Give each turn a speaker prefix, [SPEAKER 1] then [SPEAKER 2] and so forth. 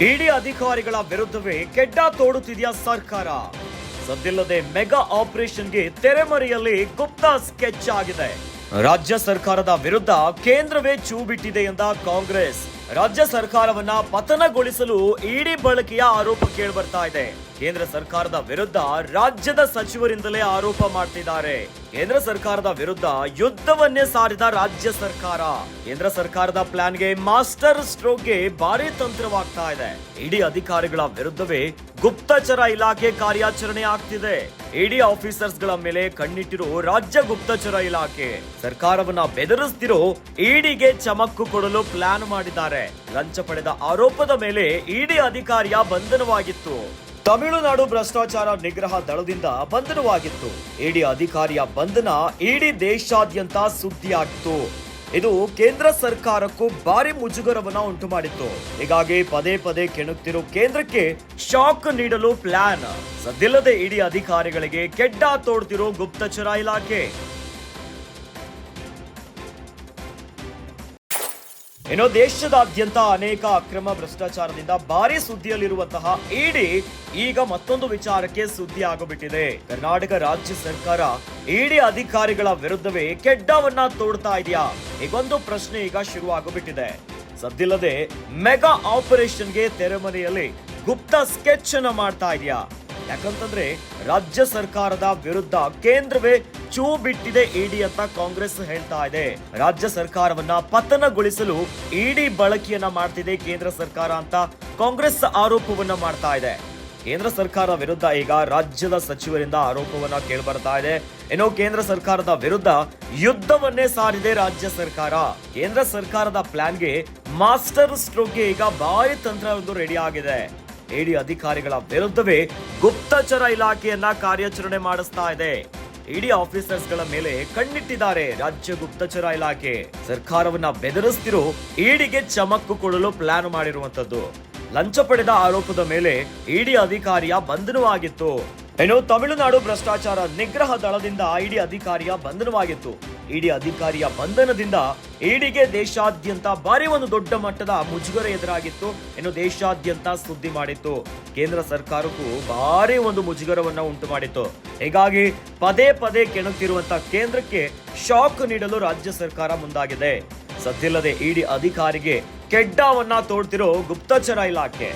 [SPEAKER 1] ಇಡಿ ಅಧಿಕಾರಿಗಳ ವಿರುದ್ಧವೇ ಕೆಡ್ಡ ತೋಡುತ್ತಿದೆಯಾ ಸರ್ಕಾರ. ಸದ್ದಿಲ್ಲದೆ ಮೆಗಾ ಆಪರೇಷನ್ಗೆ ತೆರೆಮರೆಯಲ್ಲಿ ಗುಪ್ತ ಸ್ಕೆಚ್ ಆಗಿದೆ. ರಾಜ್ಯ ಸರ್ಕಾರದ ವಿರುದ್ಧ ಕೇಂದ್ರವೇ ಚೂ ಬಿಟ್ಟಿದೆ ಎಂದ ಕಾಂಗ್ರೆಸ್. ರಾಜ್ಯ ಸರ್ಕಾರವನ್ನ ಪತನಗೊಳಿಸಲು ಇಡಿ ಬಳಕೆಯ ಆರೋಪ ಕೇಳಿಬರ್ತಾ ಇದೆ. ಕೇಂದ್ರ ಸರ್ಕಾರದ ವಿರುದ್ಧ ರಾಜ್ಯದ ಸಚಿವರಿಂದಲೇ ಆರೋಪ ಮಾಡ್ತಿದ್ದಾರೆ. ಕೇಂದ್ರ ಸರ್ಕಾರದ ವಿರುದ್ಧ ಯುದ್ಧವನ್ನೇ ಸಾರಿದ ರಾಜ್ಯ ಸರ್ಕಾರ. ಕೇಂದ್ರ ಸರ್ಕಾರದ ಪ್ಲಾನ್ಗೆ ಮಾಸ್ಟರ್ ಸ್ಟ್ರೋಕ್ಗೆ ಭಾರಿ ತಂತ್ರವಾಗ್ತಾ ಇದೆ. ಇಡಿ ಅಧಿಕಾರಿಗಳ ವಿರುದ್ಧವೇ ಗುಪ್ತಚರ ಇಲಾಖೆ ಕಾರ್ಯಾಚರಣೆ ಆಗ್ತಿದೆ. ಇಡಿ ಆಫೀಸರ್ಸ್ಗಳ ಮೇಲೆ ಕಣ್ಣಿಟ್ಟಿರೋ ರಾಜ್ಯ ಗುಪ್ತಚರ ಇಲಾಖೆ ಸರ್ಕಾರವನ್ನ ಬೆದರಿಸ್ತಿರೋ ಇಡಿಗೆ ಚಮಕ್ಕು ಕೊಡಲು ಪ್ಲಾನ್ ಮಾಡಿದ್ದಾರೆ. ಲಂಚ ಪಡೆದ ಆರೋಪದ ಮೇಲೆ ಇಡಿ ಅಧಿಕಾರಿಯ ಬಂಧನವಾಗಿತ್ತು. ತಮಿಳುನಾಡು ಭ್ರಷ್ಟಾಚಾರ ನಿಗ್ರಹ ದಳದಿಂದ ಬಂಧನವಾಗಿತ್ತು. ಇಡಿ ಅಧಿಕಾರಿಯ ಬಂಧನ ಇಡೀ ದೇಶಾದ್ಯಂತ ಸುದ್ದಿಯಾಗಿತ್ತು. ಇದು ಕೇಂದ್ರ ಸರ್ಕಾರಕ್ಕೂ ಭಾರಿ ಮುಜುಗರವನ್ನ ಉಂಟು ಮಾಡಿತ್ತು ಹೀಗಾಗಿ ಪದೇ ಪದೇ ಕೆಣುತ್ತಿರೋ ಕೇಂದ್ರಕ್ಕೆ ಶಾಕ್ ನೀಡಲು ಪ್ಲಾನ್. ಸದ್ದಿಲ್ಲದೆ ಇಡಿ ಅಧಿಕಾರಿಗಳಿಗೆ ಕೆಡ್ಡ ತೋಡ್ತಿರೋ ಗುಪ್ತಚರ ಇಲಾಖೆ. ಇನ್ನು ದೇಶದಾದ್ಯಂತ ಅನೇಕ ಅಕ್ರಮ ಭ್ರಷ್ಟಾಚಾರದಿಂದ ಭಾರಿ ಸುದ್ದಿಯಲ್ಲಿರುವಂತಹ ಇಡಿ ಈಗ ಮತ್ತೊಂದು ವಿಚಾರಕ್ಕೆ ಸುದ್ದಿ ಆಗಿಬಿಟ್ಟಿದೆ. ಕರ್ನಾಟಕ ರಾಜ್ಯ ಸರ್ಕಾರ ಇಡಿ ಅಧಿಕಾರಿಗಳ ವಿರುದ್ಧವೇ ಕೆಡ್ಡವನ್ನ ತೋಡ್ತಾ ಇದೆಯಾ? ಈಗೊಂದು ಪ್ರಶ್ನೆ ಈಗ ಶುರು ಆಗೋಬಿಟ್ಟಿದೆ ಸದ್ದಿಲ್ಲದೆ ಮೆಗಾ ಆಪರೇಷನ್ಗೆ ತೆರೆಮನೆಯಲ್ಲಿ ಗುಪ್ತ ಸ್ಕೆಚ್ ಅನ್ನ ಮಾಡ್ತಾ ಇದೆಯಾ? ಯಾಕಂತಂದ್ರೆ ರಾಜ್ಯ ಸರ್ಕಾರದ ವಿರುದ್ಧ ಕೇಂದ್ರವೇ ಚೂ ಬಿಟ್ಟಿದೆ ಇಡಿ ಅಂತ ಕಾಂಗ್ರೆಸ್ ಹೇಳ್ತಾ ಇದೆ. ರಾಜ್ಯ ಸರ್ಕಾರವನ್ನ ಪತನಗೊಳಿಸಲು ಇಡಿ ಬಳಕೆಯನ್ನ ಮಾಡ್ತಿದೆ ಕೇಂದ್ರ ಸರ್ಕಾರ ಅಂತ ಕಾಂಗ್ರೆಸ್ ಆರೋಪವನ್ನ ಮಾಡ್ತಾ ಇದೆ. ಕೇಂದ್ರ ಸರ್ಕಾರ ವಿರುದ್ಧ ಈಗ ರಾಜ್ಯದ ಸಚಿವರಿಂದ ಆರೋಪವನ್ನ ಕೇಳ್ಬರ್ತಾ ಇದೆ. ಏನೋ ಕೇಂದ್ರ ಸರ್ಕಾರದ ವಿರುದ್ಧ ಯುದ್ಧವನ್ನೇ ಸಾರಿದೆ ರಾಜ್ಯ ಸರ್ಕಾರ. ಕೇಂದ್ರ ಸರ್ಕಾರದ ಪ್ಲಾನ್ಗೆ ಮಾಸ್ಟರ್ ಸ್ಟ್ರೋಕ್ಗೆ ಈಗ ಭಾರಿ ತಂತ್ರ ಒಂದು ರೆಡಿ ಆಗಿದೆ. ಇಡಿ ಅಧಿಕಾರಿಗಳ ವಿರುದ್ಧವೇ ಗುಪ್ತಚರ ಇಲಾಖೆಯನ್ನ ಕಾರ್ಯಾಚರಣೆ ಮಾಡಿಸ್ತಾ ಇದೆ. ಇಡಿ ಆಫೀಸರ್ಸ್ಗಳ ಮೇಲೆ ಕಣ್ಣಿಟ್ಟಿದ್ದಾರೆ ರಾಜ್ಯ ಗುಪ್ತಚರ ಇಲಾಖೆ. ಸರ್ಕಾರವನ್ನ ಬೆದರಿಸ್ತಿರೋ ಇಡಿಗೆ ಚಮಕ್ಕು ಕೊಡಲು ಪ್ಲಾನ್ ಮಾಡಿರುವಂತದ್ದು ಲಂಚ ಪಡೆದ ಆರೋಪದ ಮೇಲೆ ಇಡಿ ಅಧಿಕಾರಿಯ ಬಂಧನವಾಗಿತ್ತು. ಇನ್ನು ತಮಿಳುನಾಡು ಭ್ರಷ್ಟಾಚಾರ ನಿಗ್ರಹ ದಳದಿಂದ ಇಡಿ ಅಧಿಕಾರಿಯ ಬಂಧನವಾಗಿತ್ತು. ಇಡಿ ಅಧಿಕಾರಿಯ ಬಂಧನದಿಂದ ಇಡಿಗೆ ದೇಶಾದ್ಯಂತ ಭಾರಿ ಒಂದು ದೊಡ್ಡ ಮಟ್ಟದ ಮುಜುಗರ ಎದುರಾಗಿತ್ತು ಇನ್ನು ದೇಶಾದ್ಯಂತ ಸುದ್ದಿ ಮಾಡಿತ್ತು. ಕೇಂದ್ರ ಸರ್ಕಾರಕ್ಕೂ ಭಾರಿ ಒಂದು ಮುಜುಗರವನ್ನ ಉಂಟು ಮಾಡಿತ್ತು. ಹೀಗಾಗಿ ಪದೇ ಪದೇ ಕೆಣುತ್ತಿರುವಂತಹ ಕೇಂದ್ರಕ್ಕೆ ಶಾಕ್ ನೀಡಲು ರಾಜ್ಯ ಸರ್ಕಾರ ಮುಂದಾಗಿದೆ. ಸದ್ಯಲ್ಲದೆ ಇಡಿ ಅಧಿಕಾರಿಗೆ ಕೆಡ್ಡವನ್ನ ತೋಡ್ತಿರೋ ಗುಪ್ತಚರ ಇಲಾಖೆ.